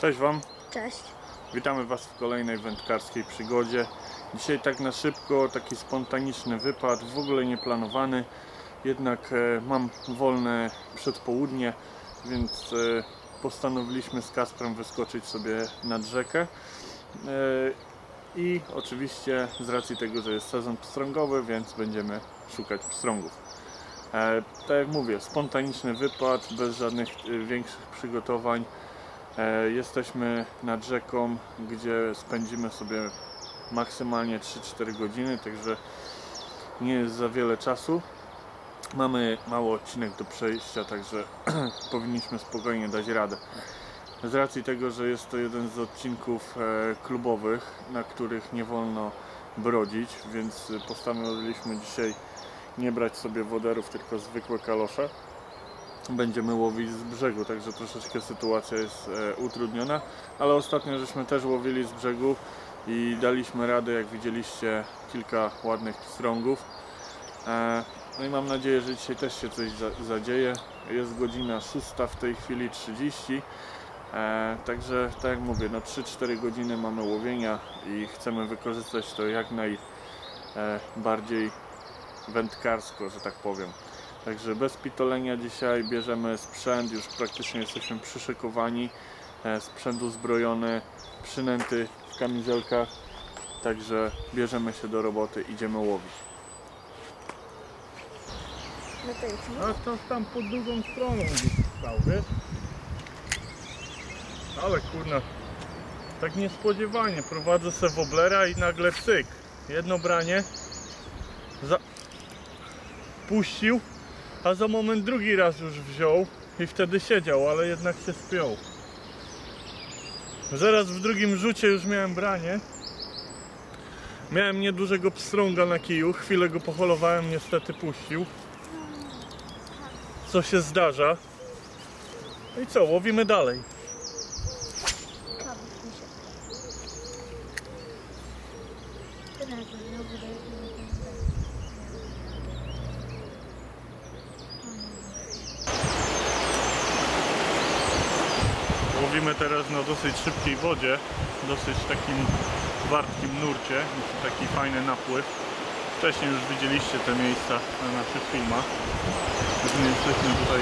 Cześć Wam, Cześć. witamy Was w kolejnej wędkarskiej przygodzie. Dzisiaj tak na szybko, taki spontaniczny wypad, w ogóle nieplanowany. Jednak e, mam wolne przedpołudnie, więc e, postanowiliśmy z Kasprem wyskoczyć sobie nad rzekę. E, I oczywiście z racji tego, że jest sezon pstrągowy, więc będziemy szukać pstrągów. Tak jak mówię, spontaniczny wypad, bez żadnych większych przygotowań. E, Jesteśmy nad rzeką, gdzie spędzimy sobie maksymalnie 3-4 godziny, także nie jest za wiele czasu. Mamy mały odcinek do przejścia, także powinniśmy spokojnie dać radę. Z racji tego, że jest to jeden z odcinków e, klubowych, na których nie wolno brodzić, więc postanowiliśmy dzisiaj nie brać sobie woderów, tylko zwykłe kalosze będziemy łowić z brzegu, także troszeczkę sytuacja jest e, utrudniona, ale ostatnio żeśmy też łowili z brzegu i daliśmy radę, jak widzieliście, kilka ładnych pstrągów. E, no i mam nadzieję, że dzisiaj też się coś za, zadzieje. Jest godzina 6 w tej chwili 30. E, także tak jak mówię, no 3-4 godziny mamy łowienia i chcemy wykorzystać to jak najbardziej wędkarsko, że tak powiem. Także bez pitolenia dzisiaj bierzemy sprzęt, już praktycznie jesteśmy przyszykowani. E, Sprzęt uzbrojony, przynęty w kamizelkach. Także bierzemy się do roboty, idziemy łowić. No to jest A to tam pod drugą stroną gdzieś stał, wiesz? Ale kurna, tak niespodziewanie prowadzę se woblera i nagle cyk. Jedno branie za... puścił, a za moment drugi raz już wziął i wtedy siedział, ale jednak się spiął. Zaraz w drugim rzucie już miałem branie. Miałem niedużego pstrąga na kiju, chwilę go poholowałem, niestety puścił co się zdarza. I co, łowimy dalej. kawa mi się. Teraz na dosyć szybkiej wodzie, dosyć takim wartkim nurcie, taki fajny napływ. Wcześniej już widzieliście te miejsca na naszych filmach. Nie jesteśmy tutaj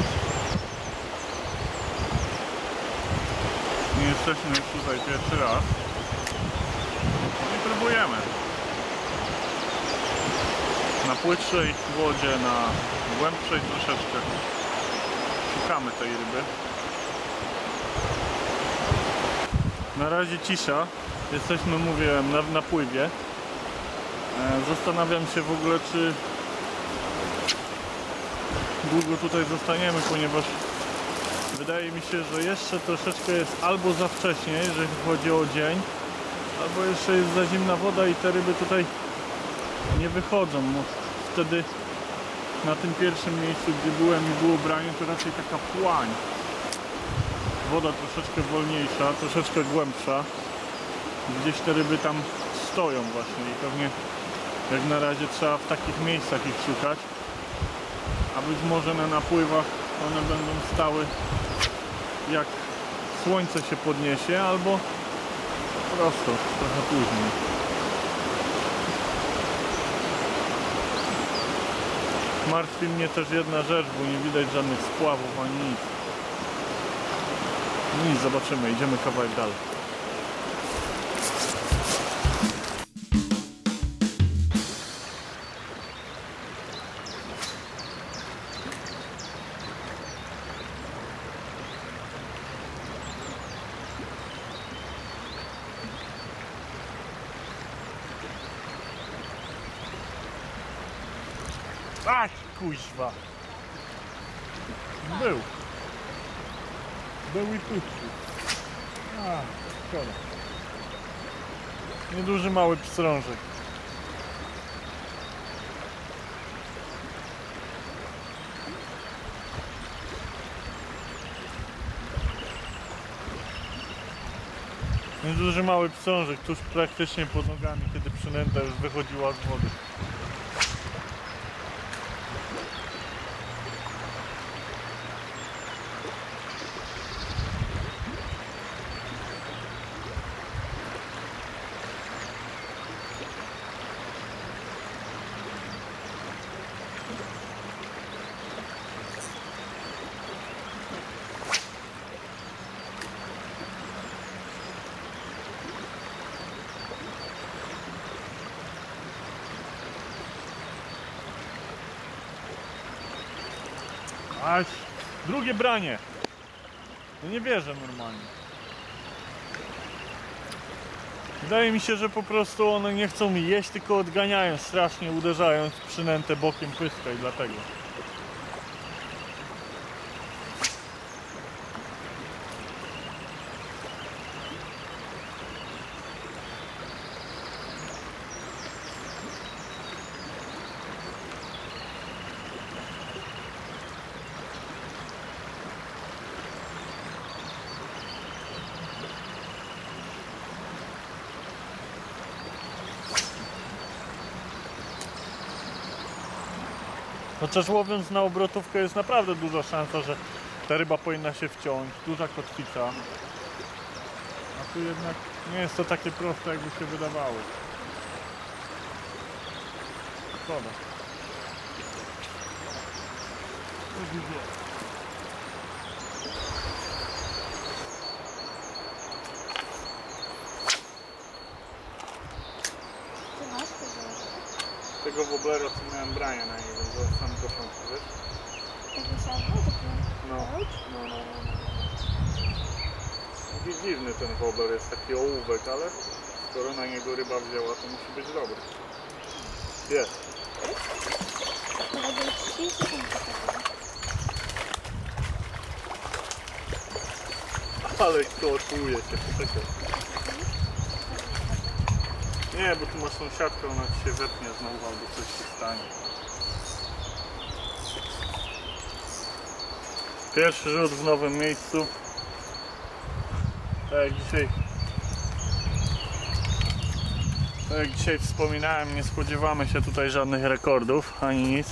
nie jesteśmy już tutaj pierwszy raz. No i próbujemy. Na płytszej wodzie, na głębszej troszeczkę. Szukamy tej ryby. Na razie cisza. Jesteśmy, mówiłem, na, na pływie. E, Zastanawiam się w ogóle, czy długo tutaj zostaniemy, ponieważ wydaje mi się, że jeszcze troszeczkę jest albo za wcześnie, jeżeli chodzi o dzień, albo jeszcze jest za zimna woda i te ryby tutaj nie wychodzą. No, wtedy na tym pierwszym miejscu, gdzie byłem i było branie, to raczej taka płań woda troszeczkę wolniejsza, troszeczkę głębsza. Gdzieś te ryby tam stoją właśnie i pewnie jak na razie trzeba w takich miejscach ich szukać. A być może na napływach one będą stały jak słońce się podniesie albo po prostu trochę później. Martwi mnie też jedna rzecz, bo nie widać żadnych spławów ani nic. Nic, zobaczymy, idziemy kawałek dalej. Ach, kuźwa! Był. Był i puścił. A, szkoda. Nieduży mały pstrążek. Nieduży mały pstrążek, tuż praktycznie pod nogami, kiedy przynęta już wychodziła z wody. A drugie branie. No nie wierzę normalnie. Wydaje mi się, że po prostu one nie chcą mi jeść, tylko odganiają strasznie, uderzając przynętę bokiem pyska i dlatego. Chociaż łowiąc na obrotówkę jest naprawdę duża szansa, że ta ryba powinna się wciąć. Duża kotwica. A tu jednak nie jest to takie proste, jakby się wydawało. Szkoda. No widzę. Tego woblera co miałem brania na niego, to sam początek, wiesz? Takie samo? Takie... No. No, no, no. no. Taki dziwny ten wobler jest, taki ołówek, ale skoro na niego ryba wzięła, to musi być dobry. Jest. To będzie 30 sekund takiego. Ale kotuje się, poczekaj. Nie, bo tu masz sąsiadkę, ona ci się wetnie znowu albo coś się stanie. Pierwszy rzut w nowym miejscu. Tak jak dzisiaj tak jak dzisiaj wspominałem, nie spodziewamy się tutaj żadnych rekordów, ani nic.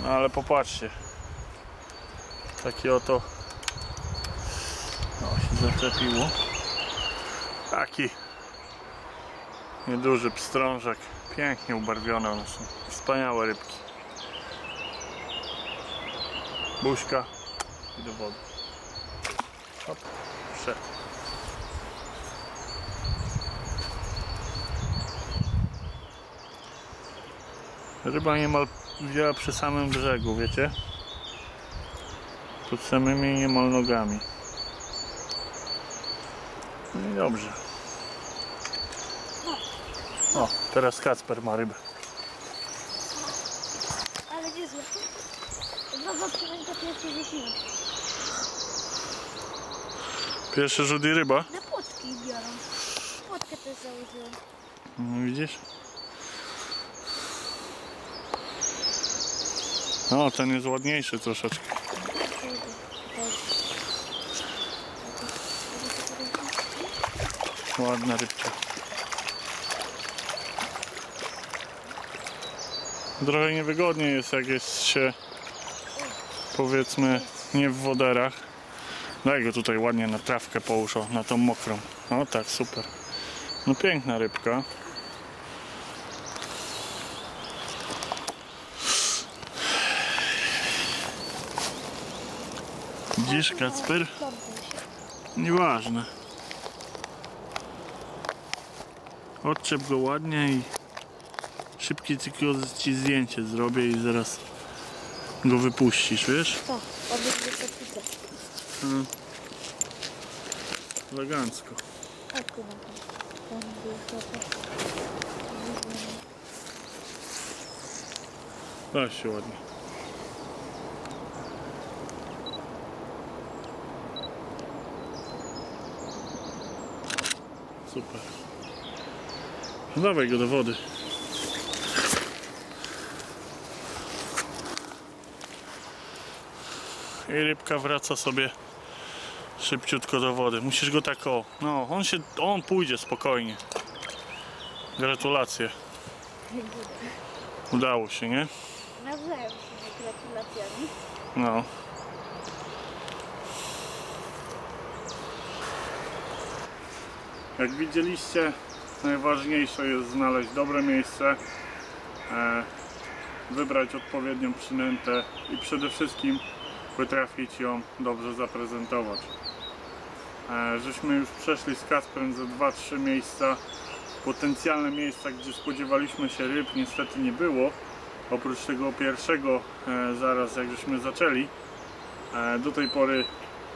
No ale popatrzcie. Taki oto o, się zaczepiło. Taki nieduży pstrążek. Pięknie ubarwione one są. Wspaniałe rybki. Buźka i do wody. Hop, wszedł. Ryba niemal wzięła przy samym brzegu, wiecie? Pod samymi niemal nogami. No i dobrze. O, teraz Kacper ma rybę. Ale nie złe. Dwa zastrzelenia pierwsze rzuciłem. Pierwszy rzut i ryba. Na płotki biorą. Płotkę też założyłem. No widzisz? No, ten jest ładniejszy troszeczkę. Ładna rybka. Trochę niewygodnie jest, jak jest się powiedzmy nie w woderach. Daj go tutaj ładnie na trawkę połóż, na tą mokrą. O tak, super. No piękna rybka. Widzisz, Kacper? Nieważne. Odczep go ładnie i szybkie tylko ci zdjęcie zrobię i zaraz go wypuścisz, wiesz? Tak, obydwie kotwice. Mm. Elegancko. Był chłopak. Da się ładnie. Super. No dawaj go do wody. I rybka wraca sobie szybciutko do wody. Musisz go tak o. No, on się. On pójdzie spokojnie. Gratulacje. Udało się, nie? Nawzajem się gratulacjami. No. Jak widzieliście, najważniejsze jest znaleźć dobre miejsce, e, wybrać odpowiednią przynętę i przede wszystkim potrafić ją dobrze zaprezentować. E, żeśmy już przeszli z Kasprem ze 2-3 miejsca, potencjalne miejsca, gdzie spodziewaliśmy się ryb, niestety nie było, Oprócz tego pierwszego, e, zaraz jak żeśmy zaczęli, e, do tej pory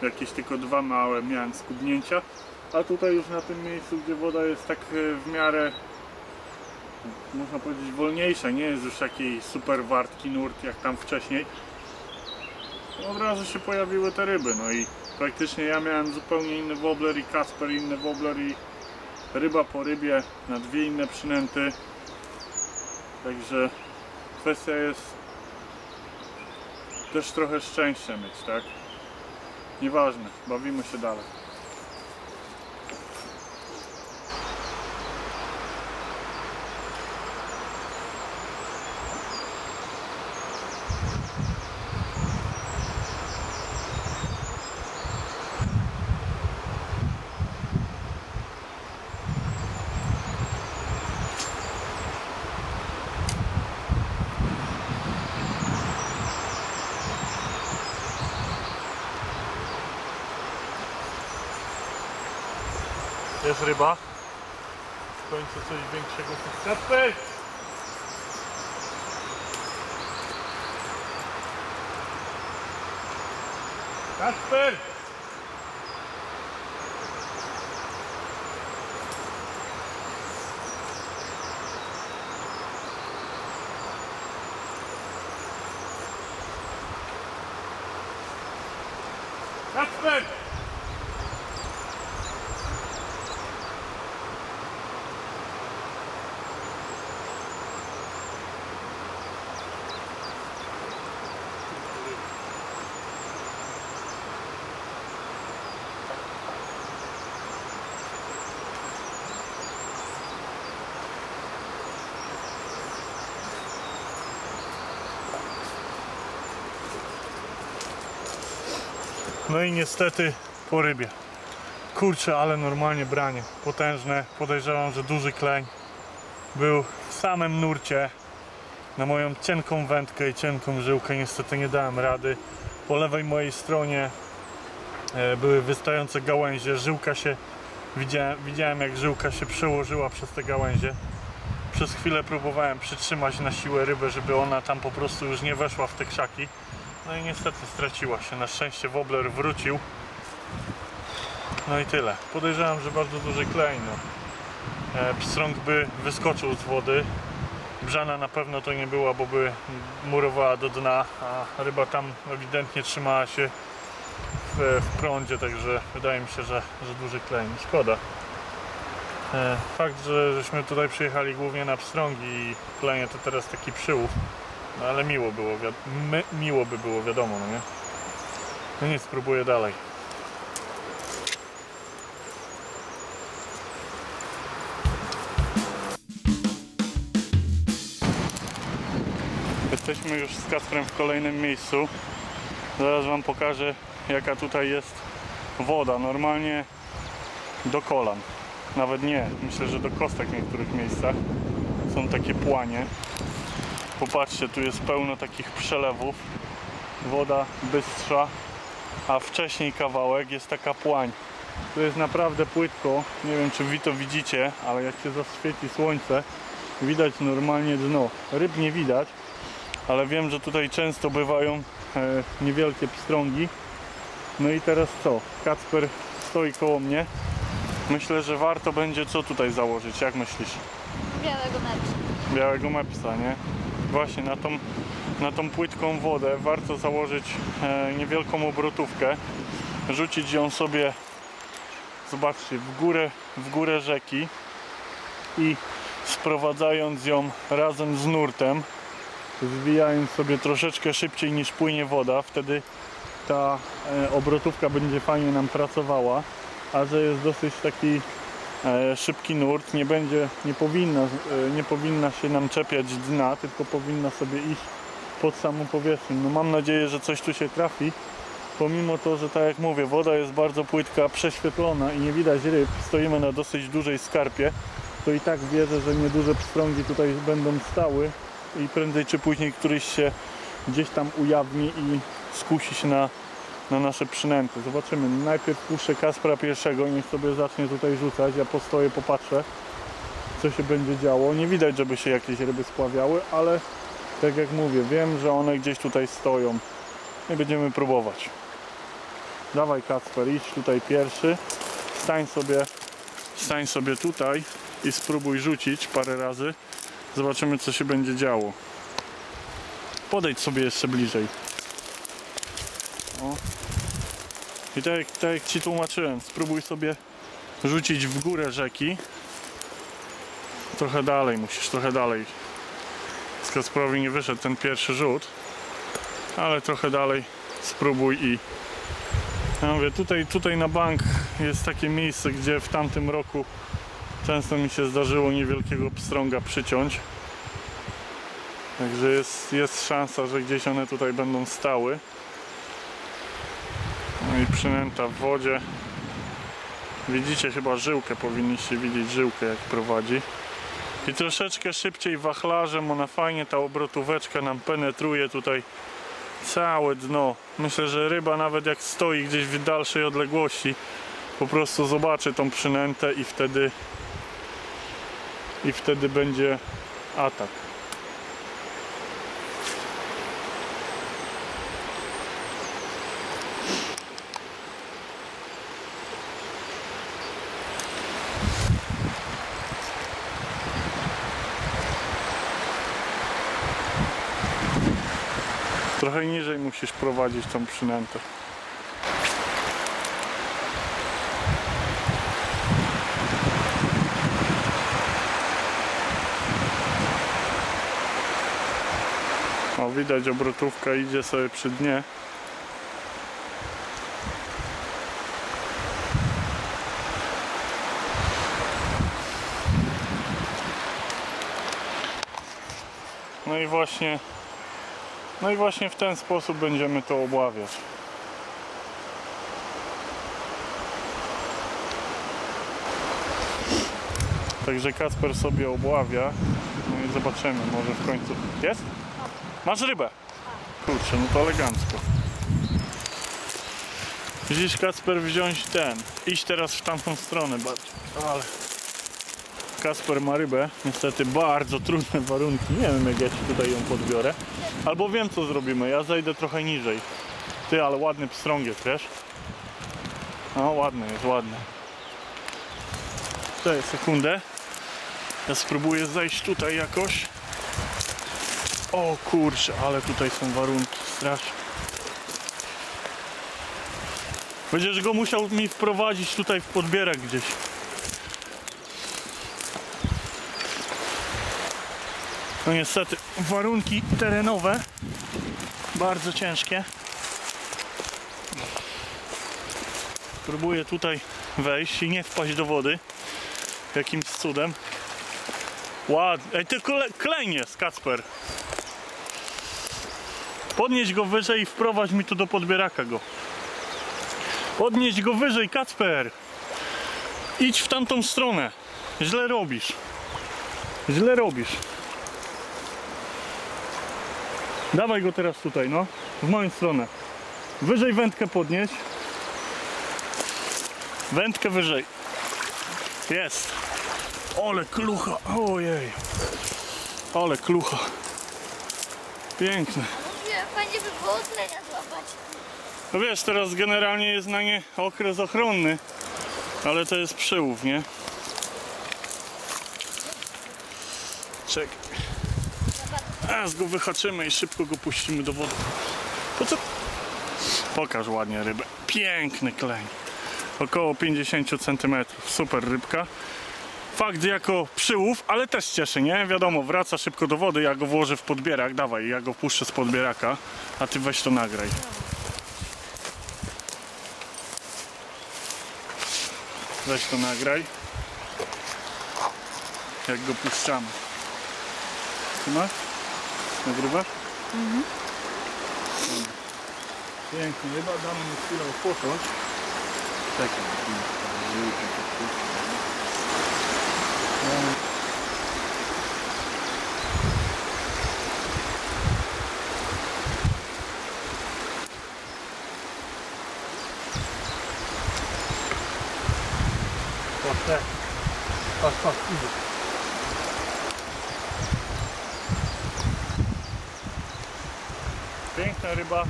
jakieś tylko dwa małe miałem skubnięcia, a tutaj już na tym miejscu, gdzie woda jest tak w miarę, można powiedzieć, wolniejsza, nie jest już taki super wartki nurt jak tam wcześniej, od razu się pojawiły te ryby, no i praktycznie ja miałem zupełnie inny wobbler i Kasper inny wobbler i ryba po rybie na dwie inne przynęty, także kwestia jest też trochę szczęścia mieć, tak? Nieważne, bawimy się dalej. Jest ryba. W końcu coś większego. Kasper! Kasper! Kasper! No i niestety po rybie. Kurczę, ale normalnie branie. Potężne. Podejrzewam, że duży kleń. Był w samym nurcie. Na moją cienką wędkę i cienką żyłkę niestety nie dałem rady. Po lewej mojej stronie e, były wystające gałęzie. Żyłka się, widziałem, widziałem jak żyłka się przełożyła przez te gałęzie. Przez chwilę próbowałem przytrzymać na siłę rybę, żeby ona tam po prostu już nie weszła w te krzaki. No i niestety straciła się. Na szczęście wobbler wrócił. No i tyle. Podejrzewam, że bardzo duży klej. No. E, pstrąg by wyskoczył z wody. Brzana na pewno to nie była, bo by murowała do dna, a ryba tam ewidentnie trzymała się w, w prądzie, także wydaje mi się, że, że duży klej. Szkoda. E, fakt, że żeśmy tutaj przyjechali głównie na pstrągi i klenie to teraz taki przyłów. No ale miło było, miło by było, wiadomo, no nie? No nic, spróbuję dalej. Jesteśmy już z Kasprem w kolejnym miejscu. Zaraz Wam pokażę, jaka tutaj jest woda. Normalnie do kolan. Nawet nie, myślę, że do kostek w niektórych miejscach. Są takie płanie. Popatrzcie, tu jest pełno takich przelewów. Woda bystrza, a wcześniej kawałek jest taka płań. Tu jest naprawdę płytko. Nie wiem, czy wy to widzicie, ale jak się zaświeci słońce, widać normalnie dno. Ryb nie widać, ale wiem, że tutaj często bywają e, niewielkie pstrągi. No i teraz co? Kacper stoi koło mnie. Myślę, że warto będzie co tutaj założyć. Jak myślisz? Białego meczu. białego mepsa, nie? Właśnie na tą, na tą płytką wodę. Warto założyć e, niewielką obrotówkę, rzucić ją sobie, zobaczcie, w górę, w górę rzeki i sprowadzając ją razem z nurtem, zwijając sobie troszeczkę szybciej niż płynie woda, wtedy ta e, obrotówka będzie fajnie nam pracowała, a że jest dosyć taki szybki nurt, nie będzie, nie powinna, e, nie powinna się nam czepiać dna, tylko powinna sobie iść pod samą powierzchnię. No mam nadzieję, że coś tu się trafi, pomimo to, że tak jak mówię, woda jest bardzo płytka, prześwietlona i nie widać ryb, stoimy na dosyć dużej skarpie, to i tak wierzę, że nieduże pstrągi tutaj będą stały i prędzej czy później któryś się gdzieś tam ujawni i skusi się na, na nasze przynęty. Zobaczymy. Najpierw puszczę Kaspra pierwszego, niech sobie zacznie tutaj rzucać. Ja postoję, popatrzę, co się będzie działo. Nie widać, żeby się jakieś ryby spławiały, ale Tak jak mówię, wiem, że one gdzieś tutaj stoją i będziemy próbować. Dawaj Kacper, idź tutaj pierwszy. Stań sobie, stań sobie tutaj i spróbuj rzucić parę razy. Zobaczymy co się będzie działo. Podejdź sobie jeszcze bliżej. O. I tak, jak- tak jak Ci tłumaczyłem, spróbuj sobie rzucić w górę rzeki. Trochę dalej, musisz trochę dalej. Z Kacprowi nie wyszedł ten pierwszy rzut, ale trochę dalej spróbuj i ja mówię, tutaj, tutaj na bank jest takie miejsce, gdzie w tamtym roku często mi się zdarzyło niewielkiego pstrąga przyciąć. Także jest, jest szansa, że gdzieś one tutaj będą stały. No i przynęta w wodzie. Widzicie chyba żyłkę, powinniście widzieć żyłkę jak prowadzi. I troszeczkę szybciej wachlarzem, ona fajnie ta obrotóweczka nam penetruje tutaj całe dno. Myślę, że ryba nawet jak stoi gdzieś w dalszej odległości po prostu zobaczy tą przynętę i wtedy i wtedy będzie atak. Trochę niżej musisz prowadzić tą przynętę. O, widać obrotówka idzie sobie przy dnie. No i właśnie no i właśnie w ten sposób będziemy to obławiać. Także Kasper sobie obławia. No i zobaczymy, może w końcu. Jest? Masz rybę? Kurczę, no to elegancko. Widzisz Kasper wziąć ten. Iść teraz w tamtą stronę bardziej. Ale. Kasper ma rybę. Niestety bardzo trudne warunki. Nie wiem jak ja ci tutaj ją podbiorę. Albo wiem co zrobimy. Ja zejdę trochę niżej. Ty, ale ładny pstrągiec, wiesz? No ładny jest, ładny. Czekaj sekundę. Ja spróbuję zejść tutaj jakoś. O kurczę, ale tutaj są warunki straszne. Będziesz go musiał mi wprowadzić tutaj w podbierak gdzieś. No niestety warunki terenowe bardzo ciężkie. Próbuję tutaj wejść i nie wpaść do wody jakimś cudem. Ładnie. Ej, le- kleń jest, Kacper. Podnieś go wyżej i wprowadź mi tu do podbieraka go. Podnieś go wyżej, Kacper. Idź w tamtą stronę. Źle robisz. Źle robisz. Dawaj go teraz tutaj, no. W moją stronę. Wyżej wędkę podnieś. Wędkę wyżej. Jest. Ole klucha. Ojej. Ale klucha. Piękne. Fajnie by było tlenia złapać. No wiesz, teraz generalnie jest na nie okres ochronny. Ale to jest przyłów, nie? Czekaj. Teraz go wyhaczymy i szybko go puścimy do wody. Po co? Pokaż ładnie rybę. Piękny kleń. Około 50 cm. Super rybka. Fakt jako przyłów, ale też cieszy, nie? Wiadomo, wraca szybko do wody, ja go włożę w podbierak. Dawaj, ja go puszczę z podbieraka, a ty weź to nagraj. Weź to nagraj. Jak go puszczamy. Trzymasz? Nagrywasz? Mhm. Pięknie, chyba damy mu chwilę odpocząć. Czekaj. Patrz, patrz, idzie. Piękna ryba.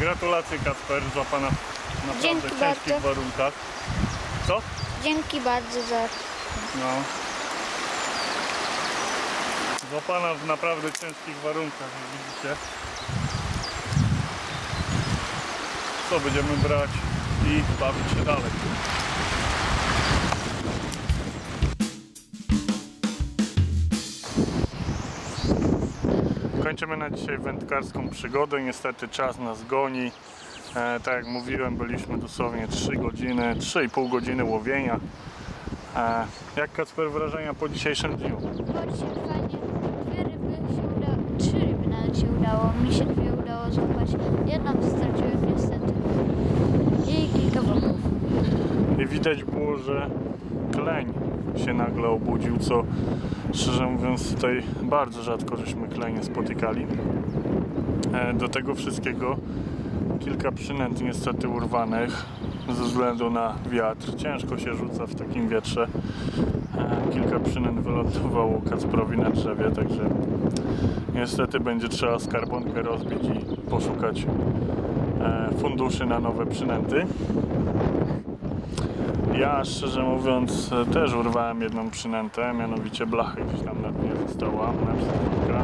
Gratulacje Kasper, złapana w naprawdę Dzięki ciężkich bardzo. warunkach. Co? Dzięki bardzo za... No. Złapana w naprawdę ciężkich warunkach, jak widzicie. Co będziemy brać i bawić się dalej. Kończymy na dzisiaj wędkarską przygodę. Niestety czas nas goni. E, tak jak mówiłem, byliśmy dosłownie 3 godziny, 3,5 godziny łowienia. E, jak Kacper wrażenia po dzisiejszym dniu? Dzisiaj fajnie. Dwie ryby się udało... Trzy ryby nawet się udało. Mi się dwie udało złapać. Jedną straciłem niestety. I kilka wąków. I widać było, że kleń się nagle obudził, co szczerze mówiąc tutaj bardzo rzadko żeśmy klenie spotykali. E, Do tego wszystkiego kilka przynęt niestety urwanych ze względu na wiatr. Ciężko się rzuca w takim wietrze. E, Kilka przynęt wylądowało Kacprowi na drzewie, także niestety będzie trzeba skarbonkę rozbić i poszukać e, funduszy na nowe przynęty. Ja szczerze mówiąc też urwałem jedną przynętę, mianowicie blachę gdzieś tam na dnie została, na pstrąga.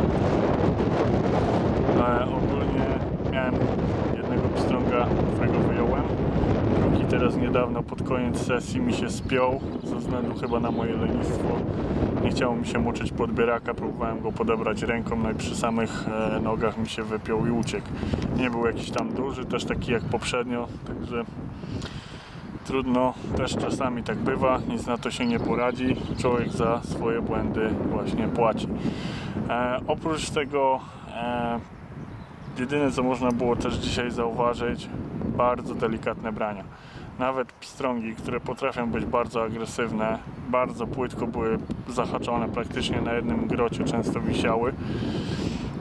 E, ogólnie miałem jednego pstrąga, którego wyjąłem. Drugi teraz niedawno pod koniec sesji mi się spiął, ze względu chyba na moje lenistwo. Nie chciało mi się moczyć podbieraka, próbowałem go podebrać ręką, no i przy samych e, nogach mi się wypiął i uciekł. Nie był jakiś tam duży, też taki jak poprzednio, także trudno, też czasami tak bywa, nic na to się nie poradzi. Człowiek za swoje błędy właśnie płaci. E, oprócz tego, e, jedyne co można było też dzisiaj zauważyć, bardzo delikatne brania. Nawet pstrągi, które potrafią być bardzo agresywne, bardzo płytko były zahaczone praktycznie na jednym grocie, często wisiały.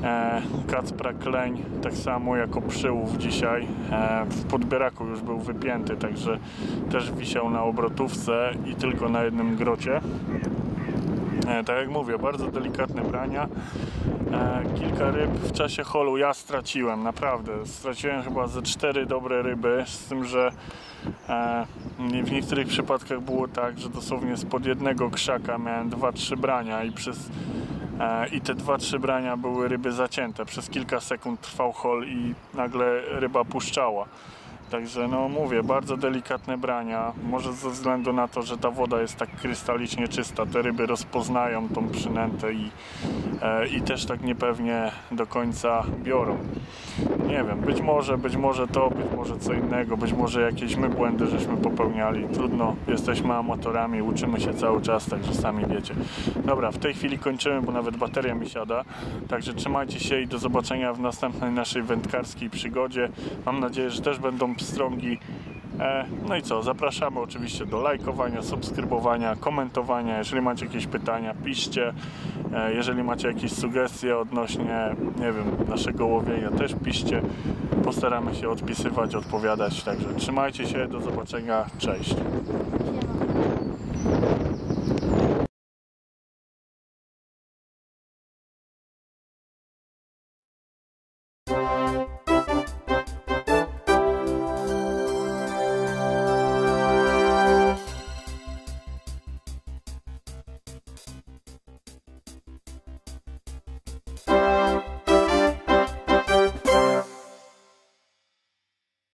E, Kacpra Kleń tak samo jako przyłów dzisiaj e, w podbieraku już był wypięty, także też wisiał na obrotówce i tylko na jednym grocie. E, tak jak mówię, bardzo delikatne brania. Kilka ryb w czasie holu ja straciłem, naprawdę. Straciłem chyba ze cztery dobre ryby, z tym, że w niektórych przypadkach było tak, że dosłownie spod jednego krzaka miałem dwa, trzy brania i przez i te dwa, trzy brania były ryby zacięte. Przez kilka sekund trwał hol i nagle ryba puszczała. Także no mówię, bardzo delikatne brania. Może ze względu na to, że ta woda jest tak krystalicznie czysta, te ryby rozpoznają tą przynętę i, e, i też tak niepewnie do końca biorą. Nie wiem, być może, być może to, być może co innego, być może jakieś my błędy żeśmy popełniali. Trudno, jesteśmy amatorami, uczymy się cały czas, także sami wiecie. Dobra, w tej chwili kończymy, bo nawet bateria mi siada. Także trzymajcie się i do zobaczenia w następnej naszej wędkarskiej przygodzie. Mam nadzieję, że też będą pstrągi. E, No i co, zapraszamy oczywiście do lajkowania, subskrybowania, komentowania. Jeżeli macie jakieś pytania, piszcie. E, Jeżeli macie jakieś sugestie odnośnie, nie wiem, naszego łowienia, też piszcie. Postaramy się odpisywać, odpowiadać. Także trzymajcie się, do zobaczenia, cześć.